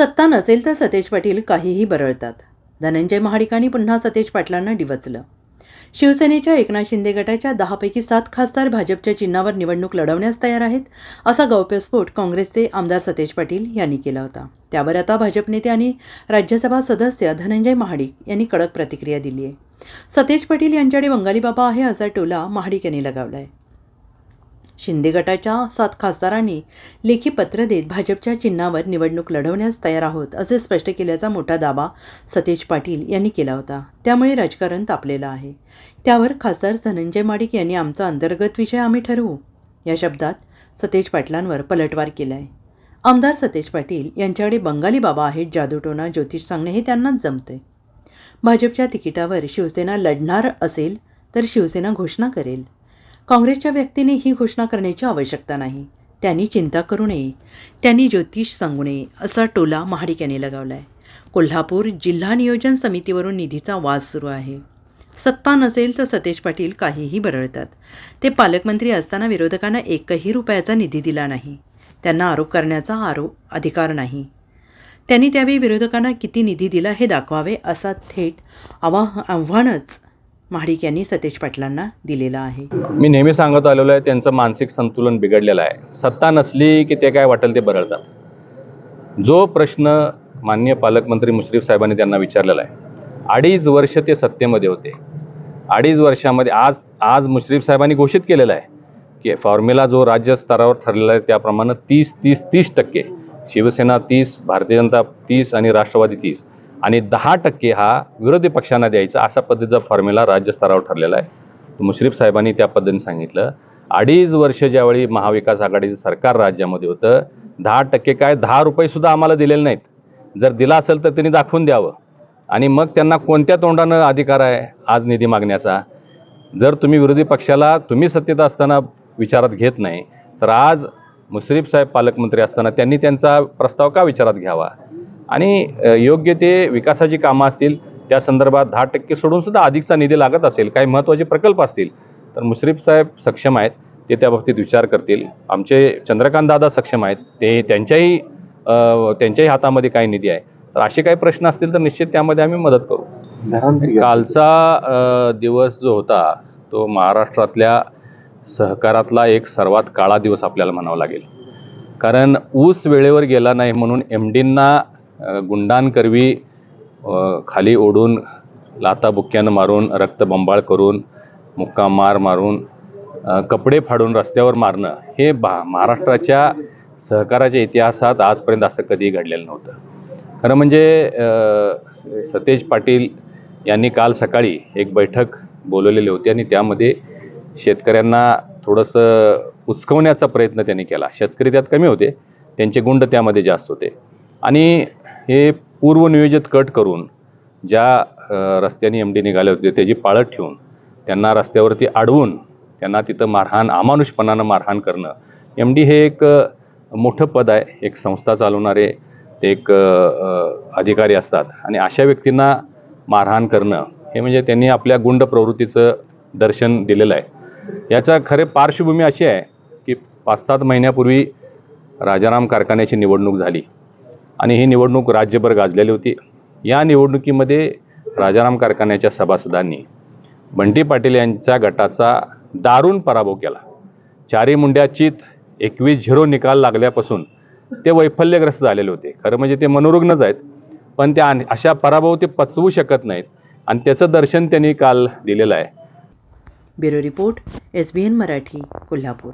सत्ता नसेल तर सतेज पाटील काहीही बरळतात. धनंजय महाडिकांनी पुन्हा सतेज पाटलांना डिवचलं. शिवसेनेच्या एकनाथ शिंदे गटाच्या दहापैकी सात खासदार भाजपच्या चिन्हावर निवडणूक लढवण्यास तयार आहेत असा गौप्यस्फोट काँग्रेसचे आमदार सतेज पाटील यांनी केला होता. त्यावर आता भाजप नेते आणि राज्यसभा सदस्य धनंजय महाडिक यांनी कडक प्रतिक्रिया दिली आहे सतेज पाटील यांच्याकडे बंगाली बाबा आहे असा टोला महाडिक यांनी लगावला आहे शिंदे गटाच्या सात खासदारांनी लेखी पत्र देत भाजपच्या चिन्हावर निवडणूक लढवण्यास तयार आहोत असे स्पष्ट केल्याचा मोठा दावा सतेज पाटील यांनी केला होता. त्यामुळे राजकारण तापलेलं आहे. त्यावर खासदार धनंजय माडिक यांनी आमचा अंतर्गत विषय आम्ही ठरवू या शब्दात सतेज पाटलांवर पलटवार केला आहे आमदार सतेज पाटील यांच्याकडे बंगाली बाबा आहेत जादूटोना ज्योतिष सांगणे हे त्यांनाच जमते भाजपच्या तिकिटावर शिवसेना लढणार असेल तर शिवसेना घोषणा करेल. काँग्रेसच्या व्यक्तीने ही घोषणा करण्याची आवश्यकता नाही. त्यांनी चिंता करू नये. त्यांनी ज्योतिष सांगू नये असा टोला महाडिक यांनी लगावला आहे कोल्हापूर जिल्हा नियोजन समितीवरून निधीचा वाद सुरू आहे. सत्ता नसेल तर सतेज पाटील काहीही बरळतात. ते पालकमंत्री असताना विरोधकांना एकही रुपयाचा निधी दिला नाही. त्यांना आरोप करण्याचा आरोप अधिकार नाही. त्यांनी त्यावेळी विरोधकांना किती निधी दिला हे दाखवावे असा थेट आवा आव्हानच महाडिक यांनी सतेज पाटलांना दिलेला आहे. मी नेहमी सांगत आलेलो आहे त्यांचं मानसिक संतुलन बिघडलेलं आहे. सत्ता नसली की ते काय वाटेल ते बरळतात जो प्रश्न माननीय पालकमंत्री मुश्रीफ साहेबांनी त्यांना विचारलेला आहे अडीच वर्ष ते सत्तेमध्ये होते. अडीच वर्षामध्ये आज आज मुश्रीफ साहेबांनी घोषित केलेलं आहे की फॉर्म्युला जो राज्य स्तरावर ठरलेला आहे त्याप्रमाणे तीस तीस तीस टक्के शिवसेना तीस भारतीय जनता तीस आणि राष्ट्रवादी तीस. आणि दहा टक्के हा विरोधी पक्षांना द्यायचा अशा पद्धतीचा फॉर्म्युला राज्यस्तरावर ठरलेला आहे. मुश्रीफ साहेबांनी त्या पद्धतीने सांगितलं अडीच वर्ष ज्यावेळी महाविकास आघाडीचं सरकार राज्यामध्ये होतं दहा टक्के काय दहा रुपयेसुद्धा आम्हाला दिलेले नाहीत. जर दिला असेल तर त्यांनी दाखवून द्यावं. आणि मग त्यांना कोणत्या तोंडानं अधिकार आहे आज निधी मागण्याचा? जर तुम्ही विरोधी पक्षाला तुम्ही सत्तेत असताना विचारात घेत नाही तर आज मुश्रीफ साहेब पालकमंत्री असताना त्यांनी त्यांचा प्रस्ताव का विचारात घ्यावा? आणि योग्य ते विकासाची कामं असतील त्या संदर्भात दहा टक्के सोडून सुद्धा अधिकचा निधी लागत असेल काही महत्त्वाचे प्रकल्प असतील तर मुश्रीफ साहेब सक्षम आहेत ते त्या बाबतीत विचार करतील. आमचे चंद्रकांत दादा सक्षम आहेत ते त्यांच्याही त्यांच्याही हातामध्ये काही निधी आहे. तर असे काही प्रश्न असतील तर निश्चित त्यामध्ये आम्ही मदत करू. कालचा दिवस जो होता तो महाराष्ट्रातल्या सहकारातला एक सर्वात काळा दिवस आपल्याला म्हणावा लागेल. कारण ऊस वेळेवर गेला नाही म्हणून एम डींना गुंडांकरवी खाली ओढून लाताबुक्क्यानं मारून रक्तबंबाळ करून मुक्का मार मारून कपडे फाडून रस्त्यावर मारणं हे बा महाराष्ट्राच्या सहकाराच्या इतिहासात आजपर्यंत असं कधीही घडलेलं नव्हतं. खरं म्हणजे सतेज पाटील यांनी काल सकाळी एक बैठक बोलवलेली होती आणि त्यामध्ये शेतकऱ्यांना थोडंसं उचकवण्याचा प्रयत्न त्यांनी केला. शेतकरी त्यात कमी होते त्यांचे गुंड त्यामध्ये जास्त होते. आणि हे पूर्वनियोजित कट करून ज्या रस्त्याने एम डी निघाले होते त्याची पाळत ठेवून त्यांना रस्त्यावरती अडवून त्यांना तिथं मारहाण अमानुषपणानं मारहाण करणं. एम डी हे एक मोठं पद आहे. एक संस्था चालवणारे ते एक अधिकारी असतात. आणि अशा व्यक्तींना मारहाण करणं हे म्हणजे त्यांनी आपल्या गुंड प्रवृत्तीचं दर्शन दिलेलं आहे. याचा खरे पार्श्वभूमी अशी आहे की पाच सात महिन्यापूर्वी राजाराम कारखान्याची निवडणूक झाली. आणि ही निवडणूक राज्यभर गाजलेली होती. या निवडणुकीमध्ये राजाराम कारखान्याच्या सभासदांनी बंटी पाटील यांच्या गटाचा दारुण पराभव केला. चारी मुंड्याचीत एकवीस झिरो निकाल लागल्यापासून ते वैफल्यग्रस्त झालेले होते. खरं म्हणजे ते मनोरुग्णच आहेत पण त्या अशा पराभव ते पचवू शकत नाहीत आणि त्याचं दर्शन त्यांनी काल दिलेलं आहे. Bureau report S B N Marathi Kolhapur.